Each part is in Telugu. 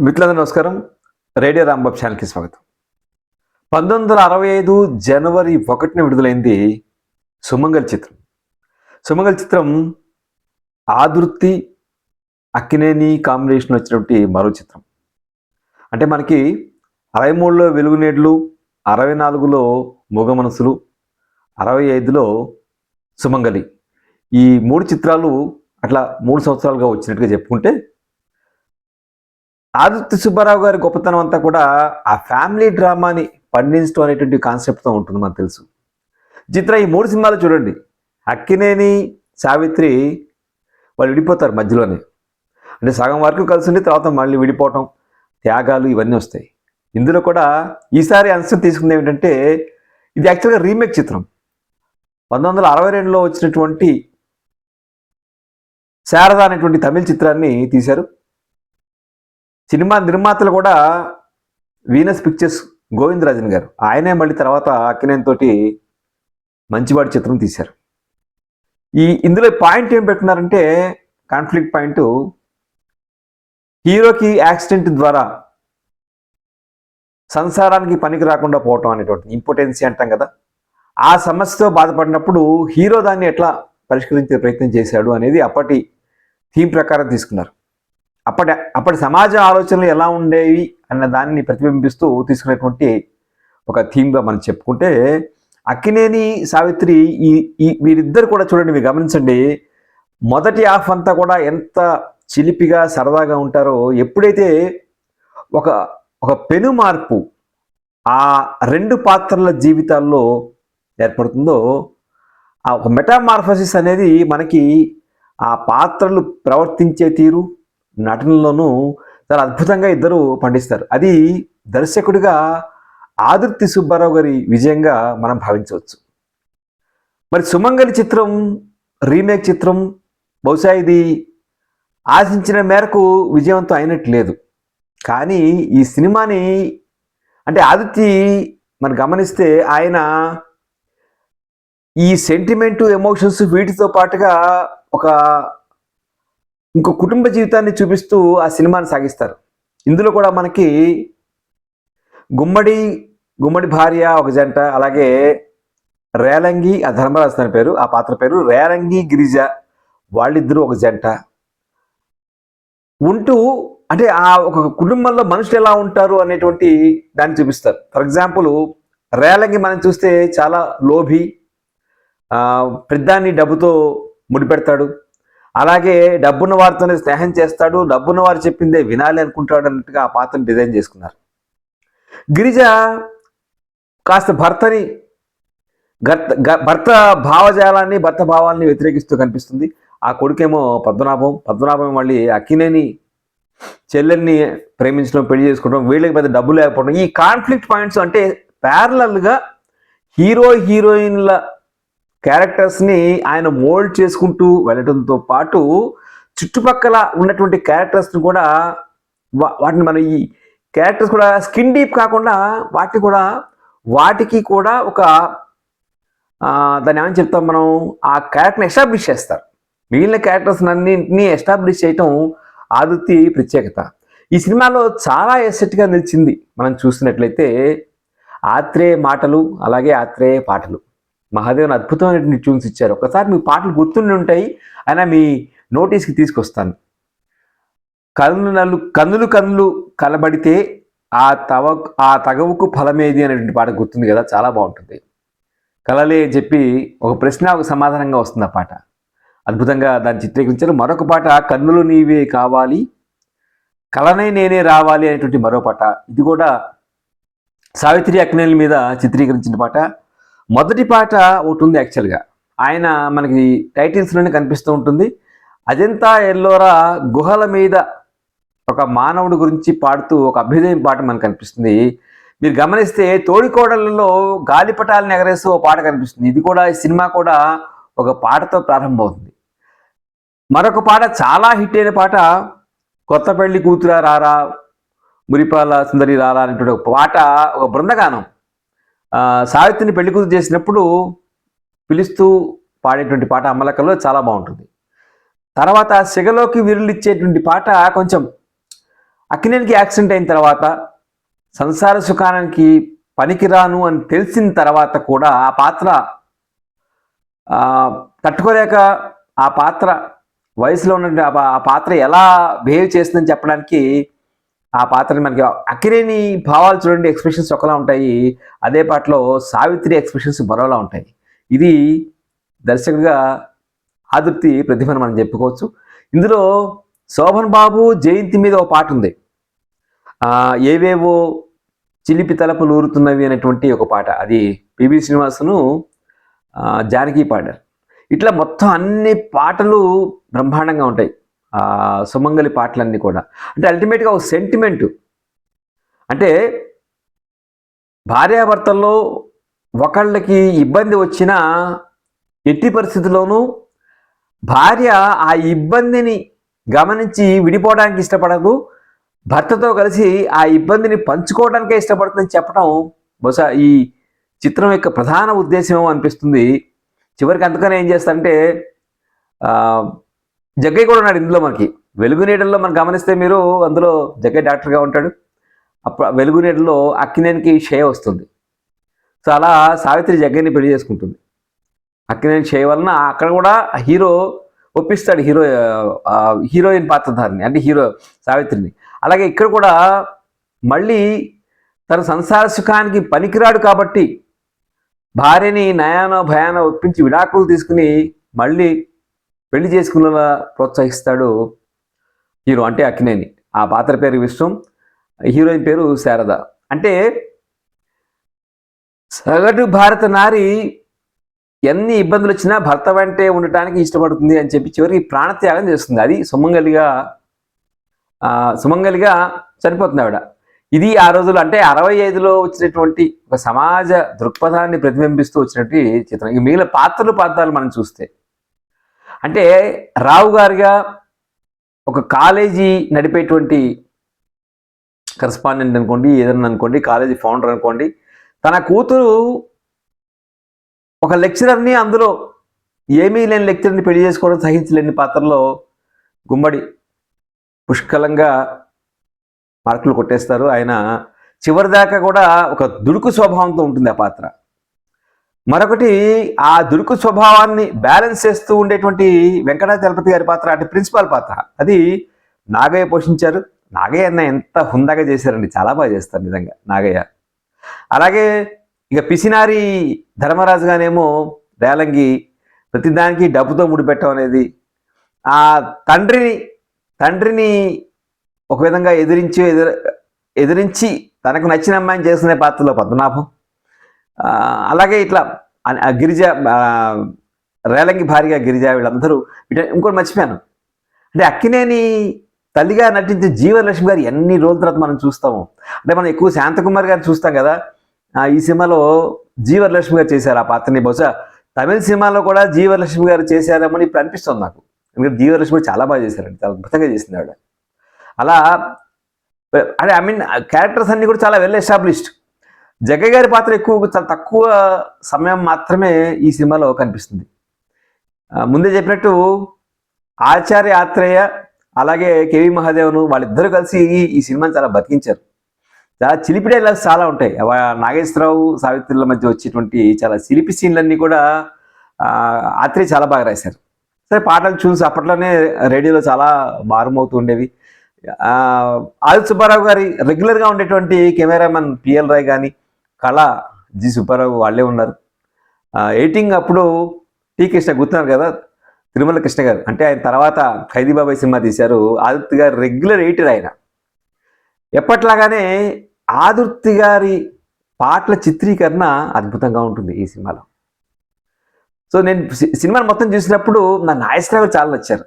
మిత్రులందరూ నమస్కారం. రేడియో రాంబాబు ఛానల్కి స్వాగతం. పంతొమ్మిది వందల అరవై ఐదు జనవరి ఒకటిన విడుదలైంది సుమంగల్ చిత్రం. సుమంగల్ చిత్రం ఆదుర్తి అక్కినేని కాంబినేషన్ వచ్చినటువంటి మరో చిత్రం. అంటే మనకి అరవై మూడులో వెలుగునేడ్లు అరవై నాలుగులో మూగ మనసులు అరవై ఐదులో సుమంగలి. ఈ మూడు చిత్రాలు అట్లా మూడు సంవత్సరాలుగా వచ్చినట్టుగా చెప్పుకుంటే ఆదిత్య సుబ్బారావు గారి గొప్పతనం అంతా కూడా ఆ ఫ్యామిలీ డ్రామాని పండించడం అనేటువంటి కాన్సెప్ట్తో ఉంటుంది మనకు తెలుసు. చిత్ర ఈ మూడు సినిమాలు చూడండి. అక్కినేని సావిత్రి వాళ్ళు విడిపోతారు మధ్యలోనే. అంటే సగం వరకు కలిసి ఉండి తర్వాత మళ్ళీ విడిపోవటం త్యాగాలు ఇవన్నీ వస్తాయి. ఇందులో కూడా ఈసారి అంశం తీసుకుంది ఏమిటంటే ఇది యాక్చువల్గా రీమేక్ చిత్రం. పంతొమ్మిది వందల అరవై రెండులో వచ్చినటువంటి శారద అనేటువంటి తమిళ చిత్రాన్ని తీశారు. సినిమా నిర్మాతలు కూడా వీనస్ పిక్చర్స్ గోవిందరాజన్ గారు. ఆయనే మళ్ళీ తర్వాత అక్కినేని తోటి మంచివాడి చిత్రం తీశారు. ఈ ఇందులో పాయింట్ ఏం పెట్టున్నారంటే కాన్ఫ్లిక్ట్ పాయింట్ హీరోకి యాక్సిడెంట్ ద్వారా సంసారానికి పనికి రాకుండా పోవటం అనేటువంటి ఇంపార్టెన్సీ అంటాం కదా. ఆ సమస్యతో బాధపడినప్పుడు హీరో దాన్ని ఎట్లా పరిష్కరించే ప్రయత్నం చేశాడు అనేది అప్పటి థీమ్ ప్రకారం తీసుకున్నారు. అప్పటి అప్పటి సమాజ ఆలోచనలు ఎలా ఉండేవి అన్న దాన్ని ప్రతిబింబిస్తూ తీసుకునేటువంటి ఒక థీమ్గా మనం చెప్పుకుంటే అక్కినేని సావిత్రి ఈ ఈ వీరిద్దరు కూడా చూడండి మీరు గమనించండి మొదటి హాఫ్ అంతా కూడా ఎంత చిలిపిగా సరదాగా ఉంటారో ఎప్పుడైతే ఒక ఒక పెను మార్పు ఆ రెండు పాత్రల జీవితాల్లో ఏర్పడుతుందో ఆ ఒక మెటామార్ఫసిస్ అనేది మనకి ఆ పాత్రలు ప్రవర్తించే తీరు నటనలోనూ చాలా అద్భుతంగా ఇద్దరు పండిస్తారు. అది దర్శకుడిగా ఆదుర్తి సుబ్బారావు గారి విజయంగా మనం భావించవచ్చు. మరి సుమంగలి చిత్రం రీమేక్ చిత్రం బహుశా ఇది ఆశించిన మేరకు విజయవంతం అయినట్టు లేదు. కానీ ఈ సినిమాని అంటే ఆదిత్య మనం గమనిస్తే ఆయన ఈ సెంటిమెంటు ఎమోషన్స్ వీటితో పాటుగా ఒక ఇంకో కుటుంబ జీవితాన్ని చూపిస్తూ ఆ సినిమాని సాగిస్తారు. ఇందులో కూడా మనకి గుమ్మడి గుమ్మడి భార్య ఒక జంట అలాగే రేలంగి ఆ ధర్మరాజు తన పేరు ఆ పాత్ర పేరు రేలంగి గిరిజ వాళ్ళిద్దరూ ఒక జంట. ఉంటూ అంటే ఆ ఒక కుటుంబంలో మనుషులు ఎలా ఉంటారు అనేటువంటి దాన్ని చూపిస్తారు. ఫర్ ఎగ్జాంపుల్ రేలంగి మనం చూస్తే చాలా లోభి పెద్దాన్ని డబ్బుతో ముడిపెడతాడు. అలాగే డబ్బున్న వారితోనే స్నేహం చేస్తాడు డబ్బున్న వారు చెప్పిందే వినాలి అనుకుంటాడు అన్నట్టుగా ఆ పాత్రను డిజైన్ చేసుకున్నారు. గిరిజ కాస్త భర్తని భర్త భావజాలాన్ని భర్త భావాలని వ్యతిరేకిస్తూ కనిపిస్తుంది. ఆ కొడుకేమో పద్మనాభం పద్మనాభం మళ్ళీ అక్కినేని చెల్లెల్ని ప్రేమించడం పెళ్ళి చేసుకోవడం వీళ్ళకి పెద్ద డబ్బు లేకపోవడం ఈ కాన్ఫ్లిక్ట్ పాయింట్స్ అంటే ప్యారలల్గా హీరో హీరోయిన్ల క్యారెక్టర్స్ని ఆయన మోల్డ్ చేసుకుంటూ వెళ్ళడంతో పాటు చుట్టుపక్కల ఉన్నటువంటి క్యారెక్టర్స్ని కూడా వాటిని మన ఈ క్యారెక్టర్స్ కూడా స్కిన్ డీప్ కాకుండా వాటిని కూడా వాటికి కూడా ఒక దాన్ని ఏమని చెప్తాం మనం? ఆ క్యారెక్టర్ని ఎస్టాబ్లిష్ చేస్తారు. మిగిలిన క్యారెక్టర్స్ అన్నింటినీ ఎస్టాబ్లిష్ చేయటం ఆదుతి ప్రత్యేకత. ఈ సినిమాలో చాలా ఎసెట్గా నిలిచింది. మనం చూసినట్లయితే ఆత్రేయ మాటలు అలాగే ఆత్రేయ పాటలు. మహాదేవన్ అద్భుతమైనటువంటి ట్యూన్స్ ఇచ్చారు. ఒకసారి మీ పాటలు గుర్తుండి ఉంటాయి అయినా మీ నోటీస్కి తీసుకొస్తాను. కన్నులు కన్నులు కన్నులు కలబడితే ఆ తవ ఆ తగవుకు ఫలమేది అనేటువంటి పాట గుర్తుంది కదా చాలా బాగుంటుంది. కలలే అని చెప్పి ఒక ప్రశ్న ఒక సమాధానంగా వస్తుంది ఆ పాట. అద్భుతంగా దాన్ని చిత్రీకరించారు. మరొక పాట కన్నులు నీవే కావాలి కలనై నేనే రావాలి అనేటువంటి మరో పాట. ఇది కూడా సావిత్రి అక్నేల మీద చిత్రీకరించిన పాట. మొదటి పాట ఒకటి ఉంది యాక్చువల్గా ఆయన మనకి టైటిల్స్లోనే కనిపిస్తూ ఉంటుంది. అజంతా ఎల్లోరా గుహల మీద ఒక మానవుడి గురించి పాడుతూ ఒక అభ్యుదయం పాట మనకు కనిపిస్తుంది. మీరు గమనిస్తే తోడికోడలలో గాలిపటాలను ఎగరేస్తూ ఒక పాట కనిపిస్తుంది. ఇది కూడా ఈ సినిమా కూడా ఒక పాటతో ప్రారంభమవుతుంది. మరొక పాట చాలా హిట్ అయిన పాట కొత్త పెళ్ళి కూతురా రారా మురిపాల సుందరి రారా అనేటువంటి ఒక పాట ఒక బృందగానం. సావిత్రిని పెళ్ళి కూతురు చేసినప్పుడు పిలుస్తూ పాడేటువంటి పాట అమ్మలకల్లో చాలా బాగుంటుంది. తర్వాత సిగలోకి విరులిచ్చేటువంటి పాట కొంచెం అక్కినేనికి యాక్సిడెంట్ అయిన తర్వాత సంసార సుఖానికి పనికిరాను అని తెలిసిన తర్వాత కూడా ఆ పాత్ర తట్టుకోలేక ఆ పాత్ర వయసులో ఉన్న ఆ ఆ పాత్ర ఎలా బిహేవ్ చేస్తుందని చెప్పడానికి ఆ పాత్రని మనకి అక్కినేని భావాలు చూడండి ఎక్స్ప్రెషన్స్ ఒకలా ఉంటాయి. అదే పాటలో సావిత్రి ఎక్స్ప్రెషన్స్ మరోలా ఉంటాయి. ఇది దర్శకుడిగా ఆదుర్తి ప్రతిభను మనం చెప్పుకోవచ్చు. ఇందులో శోభన్ బాబు జయంతి మీద ఒక పాట ఉంది. ఏవేవో చిలిపి తలపులు ఊరుతున్నవి అనేటువంటి ఒక పాట. అది పివి శ్రీనివాసును జానకి పాడారు. ఇట్లా మొత్తం అన్ని పాటలు బ్రహ్మాండంగా ఉంటాయి. సుమంగలి పాటలన్నీ కూడా. అంటే అల్టిమేట్గా ఒక సెంటిమెంట్ అంటే భార్యాభర్తల్లో ఒకళ్ళకి ఇబ్బంది వచ్చినా ఎట్టి పరిస్థితుల్లోనూ భార్య ఆ ఇబ్బందిని గమనించి విడిపోవడానికి ఇష్టపడదు. భర్తతో కలిసి ఆ ఇబ్బందిని పంచుకోవడానికే ఇష్టపడుతుందని చెప్పడం బహుశా ఈ చిత్రం యొక్క ప్రధాన ఉద్దేశం అనిపిస్తుంది. చివరికి అందుకనే ఏం చేస్తారంటే జగ్గయ్య కూడా ఉన్నాడు ఇందులో మనకి. వెలుగు నీడల్లో మనం గమనిస్తే మీరు అందులో జగ్గయ్య డాక్టర్గా ఉంటాడు. అప్పుడు వెలుగు నీడలో అక్కినేనికి షే వస్తుంది. సో అలా సావిత్రి జగ్గయ్యని పెళ్ళి చేసుకుంటుంది. అక్కినేని షే వలన అక్కడ కూడా హీరో ఒప్పిస్తాడు హీరో హీరోయిన్ పాత్రధారిని అంటే హీరో సావిత్రిని. అలాగే ఇక్కడ కూడా మళ్ళీ తన సంసార సుఖానికి పనికిరాడు కాబట్టి భార్యని నయానో భయానో ఒప్పించి విడాకులు తీసుకుని మళ్ళీ పెళ్ళి చేసుకునేలా ప్రోత్సహిస్తాడు హీరో అంటే అక్కినేని. ఆ పాత్ర పేరు విశ్వం హీరోయిన్ పేరు శారద. అంటే సగటు భారత నారి ఎన్ని ఇబ్బందులు వచ్చినా భర్త వెంటే ఉండటానికి ఇష్టపడుతుంది అని చెప్పి చివరికి ప్రాణత్యాగం చేస్తుంది. అది సుమంగలిగా ఆ, సుమంగలిగా చనిపోతుంది ఆవిడ. ఇది ఆ రోజులు అంటే అరవై ఐదులో వచ్చినటువంటి ఒక సమాజ దృక్పథాన్ని ప్రతిబింబిస్తూ వచ్చినటువంటి చిత్రం. ఇక మిగిలిన పాత్రలు పాత్రలు మనం చూస్తే అంటే రావు గారిగా ఒక కాలేజీ నడిపేటువంటి కరస్పాండెంట్ అనుకోండి ఏదన్నా అనుకోండి కాలేజీ ఫౌండర్ అనుకోండి తన కూతురు ఒక లెక్చరర్ని అందులో ఏమీ లేని లెక్చర్ని పెళ్ళి చేసుకోవడం సహించలేని పాత్రలో గుమ్మడి పుష్కలంగా మార్కులు కొట్టేస్తారు. ఆయన చివరి దాకా కూడా ఒక దుడుకు స్వభావంతో ఉంటుంది ఆ పాత్ర. మరొకటి ఆ దురుకు స్వభావాన్ని బ్యాలెన్స్ చేస్తూ ఉండేటువంటి వెంకట చలపతి గారి పాత్ర అంటే ప్రిన్సిపాల్ పాత్ర. అది నాగయ్య పోషించారు. నాగయ్య అన్న ఎంత హుందాగా చేశారండి. చాలా బాగా చేస్తారు నిజంగా నాగయ్య. అలాగే ఇక పిసినారి ధర్మరాజు గానేమో రేలంగి ప్రతిదానికి డబ్బుతో ముడిపెట్టడం అనేది ఆ తండ్రిని తండ్రిని ఒక విధంగా ఎదిరించి ఎదురు ఎదిరించి తనకు నచ్చిన అమ్మాయిని చేసుకునే పాత్రలో పద్మనాభం. అలాగే ఇట్లా ఆ గిరిజ రేలంగి భార్య గిరిజ వీళ్ళందరూ వీట- ఇంకోటి మర్చిపోయాను. అంటే అక్కినేని తల్లిగా నటించిన జీవలక్ష్మి గారు ఎన్ని రోజుల తర్వాత మనం చూస్తాము? అంటే మనం ఎక్కువ శాంతకుమార్ గారిని చూస్తాం కదా. ఈ సినిమాలో జీవలక్ష్మి గారు చేశారు ఆ పాత్రని. బహుశా తమిళ సినిమాలో కూడా జీవలక్ష్మి గారు చేశారేమని ఇప్పుడు అనిపిస్తుంది నాకు. ఎందుకంటే జీవలక్ష్మి చాలా బాగా చేశారండి. చాలా అద్భుతంగా చేసింది ఆవిడ. అలా అంటే ఐ మీన్ క్యారెక్టర్స్ అన్ని కూడా చాలా వెల్ ఎస్టాబ్లిష్డ్. జగ్గయ్య గారి పాత్ర ఎక్కువ చాలా తక్కువ సమయం మాత్రమే ఈ సినిమాలో కనిపిస్తుంది. ముందే చెప్పినట్టు ఆచార్య ఆత్రేయ అలాగే కేవి మహాదేవను వాళ్ళిద్దరూ కలిసి ఈ- సినిమాని చాలా బతికించారు. చాలా చిలిపి డైలాగ్స్ చాలా ఉంటాయి. నాగేశ్వరరావు సావిత్రుల మధ్య వచ్చేటువంటి చాలా చిలిపి సీన్లన్నీ కూడా ఆత్రేయ చాలా బాగా రాశారు. సరే పాటలు చూసి అప్పట్లోనే రేడియోలో చాలా మారుమవుతూ ఉండేవి. ఆదిత్య సుబ్బారావు గారి రెగ్యులర్గా ఉండేటువంటి కెమెరామెన్ పిఎల్ రాయ్ కానీ కళ జి సుబ్బారావు వాళ్ళే ఉన్నారు. ఎయిటింగ్ అప్పుడు టీ కృష్ణ గుర్తున్నారు కదా? తిరుమల కృష్ణ గారు. అంటే ఆయన తర్వాత ఖైదీబాబాయ్ సినిమా తీశారు. ఆదిత్య గారు రెగ్యులర్ ఎయిటర్ ఆయన. ఎప్పట్లాగానే ఆదుర్తి గారి పాటల చిత్రీకరణ అద్భుతంగా ఉంటుంది ఈ సినిమాలో. సో నేను సినిమాని మొత్తం చూసినప్పుడు నా నాగేశ్వరరావు చాలా నచ్చారు.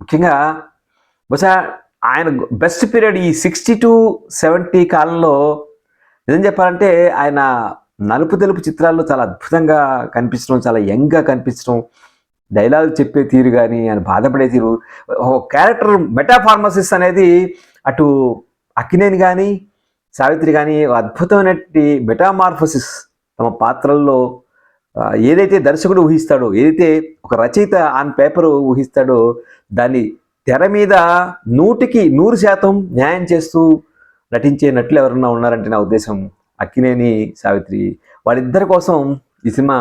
ముఖ్యంగా బహుశా ఆయన బెస్ట్ పీరియడ్ ఈ సిక్స్టీ టు సెవెంటీ కాలంలో నిజం చెప్పాలంటే ఆయన నలుపు తెలుపు చిత్రాల్లో చాలా అద్భుతంగా కనిపించడం చాలా యంగ్గా కనిపించడం డైలాగ్ చెప్పే తీరు కానీ ఆయన బాధపడే తీరు ఒక క్యారెక్టర్ మెటాఫార్మసిస్ అనేది అటు అక్కినేని కానీ సావిత్రి కానీ అద్భుతమైనటువంటి మెటామార్ఫసిస్ తమ పాత్రల్లో ఏదైతే దర్శకుడు ఊహిస్తాడో ఏదైతే ఒక రచయిత ఆన్ పేపర్ ఊహిస్తాడో దాన్ని తెర మీద నూటికి నూరు శాతం న్యాయం చేస్తూ నటించే నటులు ఎవరన్నా ఉన్నారంటే నా ఉద్దేశం అక్కినేని సావిత్రి. వాళ్ళిద్దరి కోసం ఈ సినిమా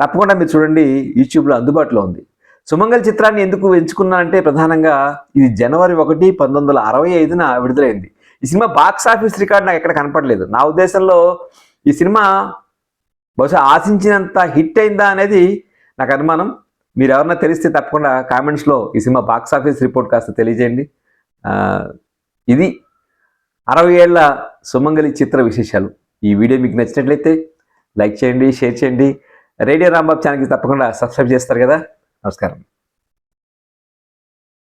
తప్పకుండా మీరు చూడండి యూట్యూబ్లో అందుబాటులో ఉంది. సుమంగల్ చిత్రాన్ని ఎందుకు ఎంచుకున్నా అంటే ప్రధానంగా ఇది జనవరి ఒకటి పంతొమ్మిది వందల అరవై ఐదున విడుదలైంది. ఈ సినిమా బాక్స్ ఆఫీస్ రికార్డ్ నాకు ఎక్కడ కనపడలేదు. నా ఉద్దేశంలో ఈ సినిమా బహుశా ఆశించినంత హిట్ అయిందా అనేది నాకు అనుమానం. మీరు ఎవరన్నా తెలిస్తే తప్పకుండా కామెంట్స్లో ఈ సినిమా బాక్స్ ఆఫీస్ రిపోర్ట్ కాస్త తెలియజేయండి. ఇది అరవై ఏళ్ళ సుమంగలి చిత్ర విశేషాలు. ఈ వీడియో మీకు నచ్చినట్లయితే లైక్ చేయండి షేర్ చేయండి. రేడియో రాంబాబు ఛానల్కి తప్పకుండా సబ్స్క్రైబ్ చేస్తారు కదా. నమస్కారం.